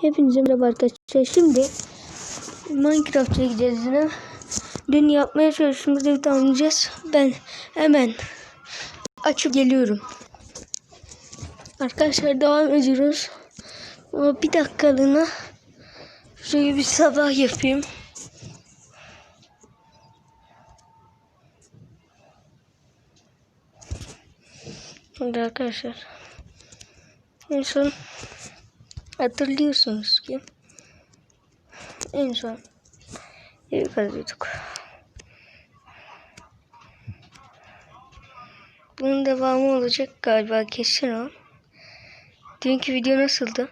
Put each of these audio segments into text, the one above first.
Hepinize merhaba arkadaşlar. Şimdi Minecraft'a gideceğiz yine. Dün yapmaya çalıştığımızda bir tamamlayacağız. Ben hemen açıp geliyorum. Arkadaşlar devam ediyoruz. Ama bir dakikalığına şöyle bir sabah yapayım. Şimdi arkadaşlar. En son hatırlıyorsunuz ki en son evi kazıyorduk. Bunun devamı olacak galiba kesin o. Dünkü video nasıldı?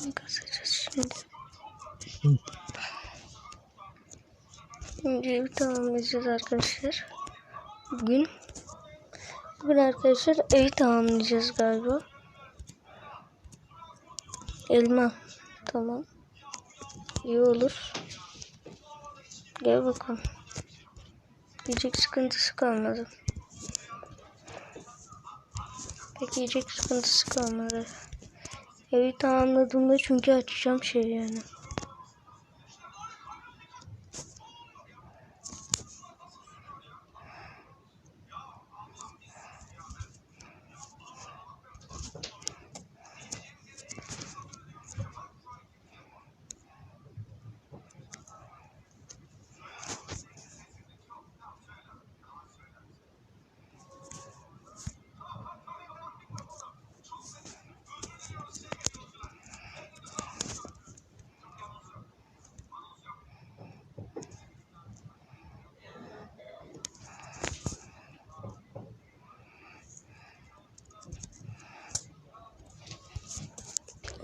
Bunu kazacağız şimdi. Bir tamamlayacağız arkadaşlar. Bugün Bugün arkadaşlar evi tamamlayacağız galiba. Elma. Tamam. İyi olur. Gel bakalım. Yiyecek sıkıntısı kalmadı. Peki yiyecek sıkıntısı kalmadı. Evi tamamladığımda çünkü açacağım şey yani.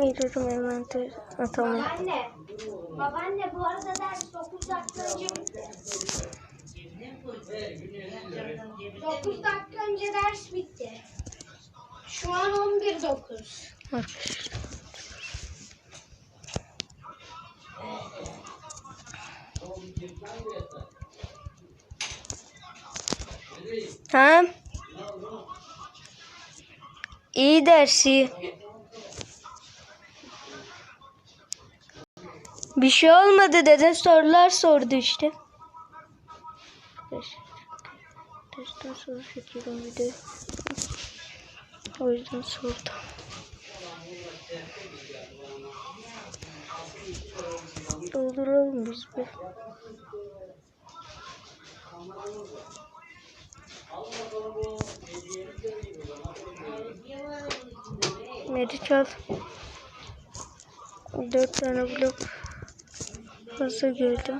Ayırırım envanter. Ha, tamam. Babaanne, babaanne bu arada ders 9 dakika önce bitti. 9 dakika önce ders bitti. Şu an 11.09. Arkadaşlar. Ha? İyi dersi. Bir şey olmadı dede sorular sordu işte. Testten soru çekiyorum de. O yüzden sordum. Dolduralım biz bir. Meriç al. Dört tane blok fazla geldi.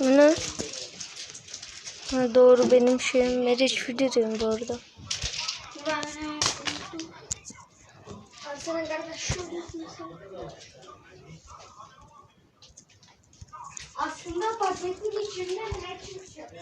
Ne? Ha, doğru benim şeyim Meriç Fide diyorum bu arada. Hasan'ın kardeş şöyle Aslında paketin içinde ne çıkacak?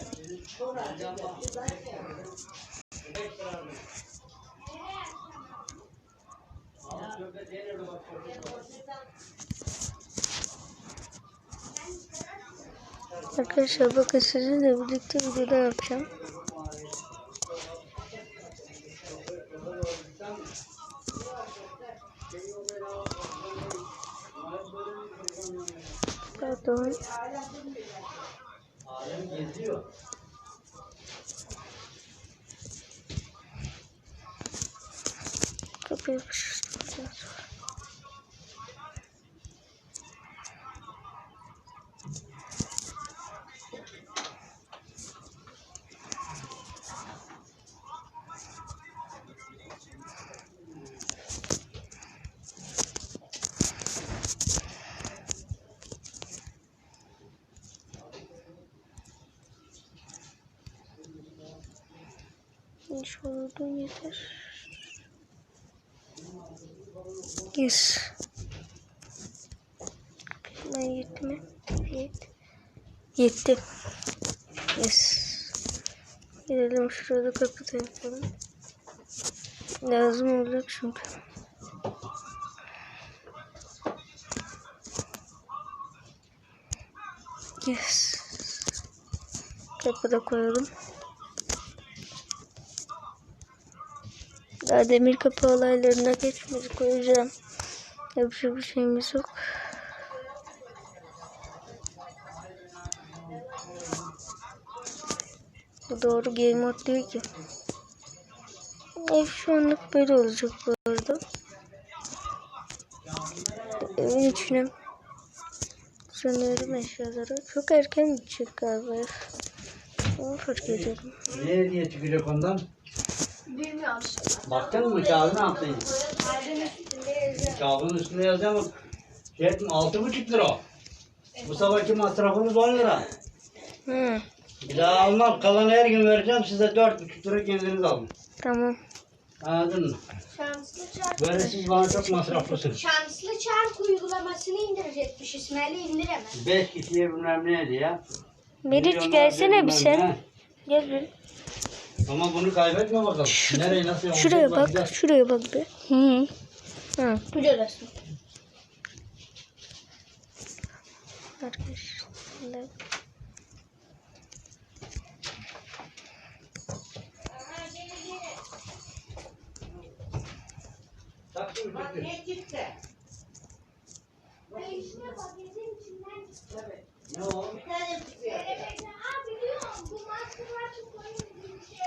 Arkadaşlar bakın sizinle birlikte videoda yapacağım. Kapıyı İnşallah yeter. Yes. Ben yetti mi? Yetti. Yetti. Yes. Gidelim şurada kapıda yapalım. Lazım olacak çünkü. Yes. Kapıda koyalım. Daha demir kapı olaylarına geçmedik o yüzden yapacak bir şeyimiz yok. Bu doğru game mode değil ki. Ev şu anlık böyle olacak bu arada. Evin içine sanıyorum eşyaları. Çok erken gidecek galiba. Onu fark ediyorum. Ne diye çıkacak ondan? Bilmiyorum. Baktın mı kağıdı ne yaptın? Kağıdın üstünde yazıyor. Kağıdın üstünde yazıyor ama şey etme, altı buçuk lira. Bu sabahki masrafımız 10 lira. Hı, Bir daha almam. Kalan her gün vereceğim size dört buçuk lira kendiniz alın. tamam. Anladın mı? Şanslı çark. Böyle siz bana çok masraflısınız. Şanslı çark uygulamasını indirecekmiş. İsmail'i indiremez. Beş kişiye bilmem neydi ya. Meriç Milyonlarca gelsene bir bilmem sen. ne. Gel bir. Ama bunu kaybetme bakalım. Nereye nasıl yapacağız Şuraya bak. bakacağız. Şuraya bak bir. Hı. Hı. Biliyorsun. Arkadaşlar. Taksi mi çıktı? Değişme paketin içinden çıktı. Ne o? Evet, aa biliyorum.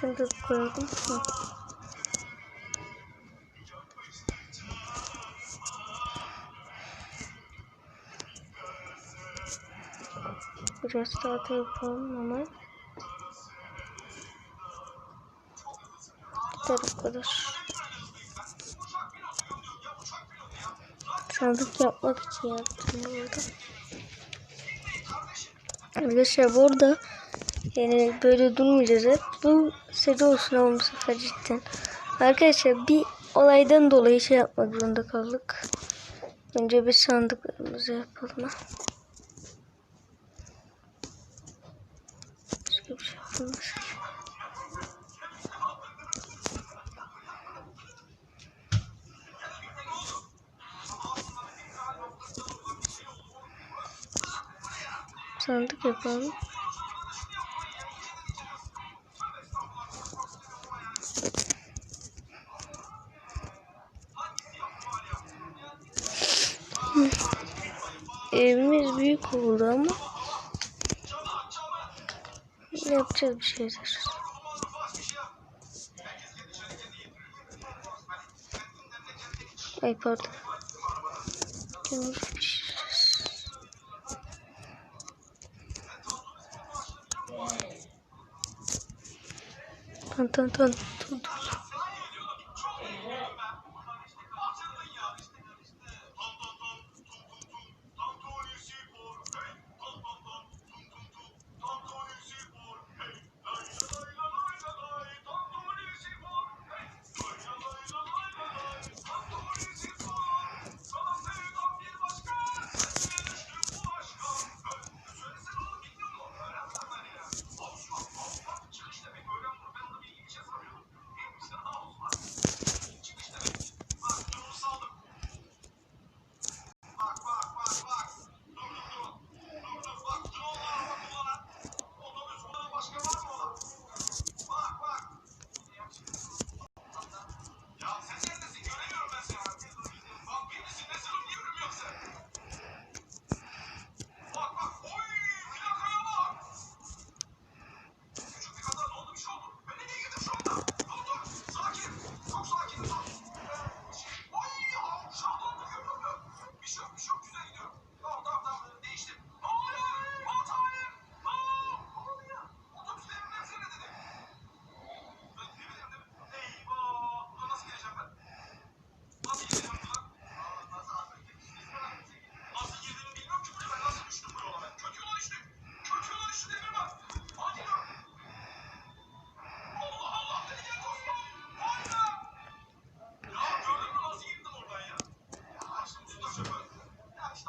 Şunu da koyalım. Biraz daha da yapalım ama. Yeter o kadar. Sandık yapmak için yaptım bu arada. Arkadaşlar bu arada yani böyle durmayacağız hep. Bu seri olsun ama bu sefer cidden. Arkadaşlar bir olaydan dolayı şey yapmak zorunda kaldık. Önce bir sandıklarımızı yapalım. Başka bir şey yapılmaz. Sandık yapalım. Yapacağız bir şeyler. Ay pardon. Kömür pişireceğiz. Tan tan tan tan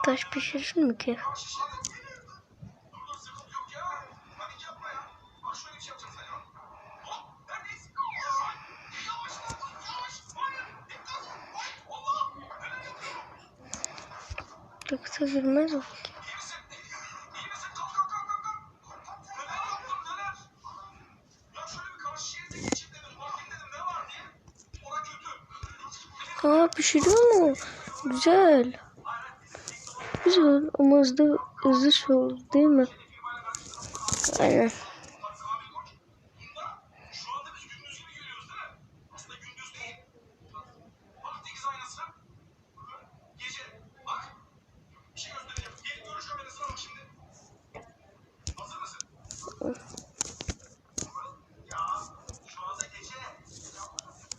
Taş pişirir mi ki? Yoksa girmez o. Aa pişiriyor mu? Güzel. Güzel ama hızlı, hızlı oldu değil mi? Aynen.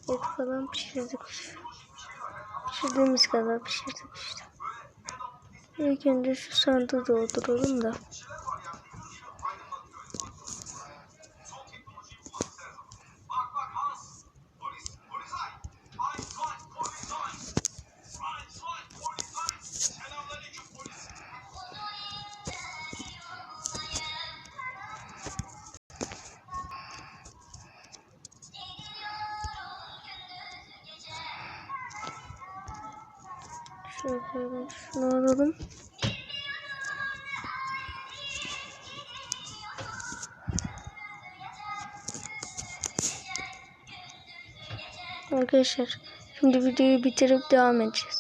Et falan pişirdik. Pişirdiğimiz kadar pişirdik işte. İlk önce şu sandığı dolduralım da. Şöyle şunu alalım. Arkadaşlar şimdi videoyu bitirip devam edeceğiz.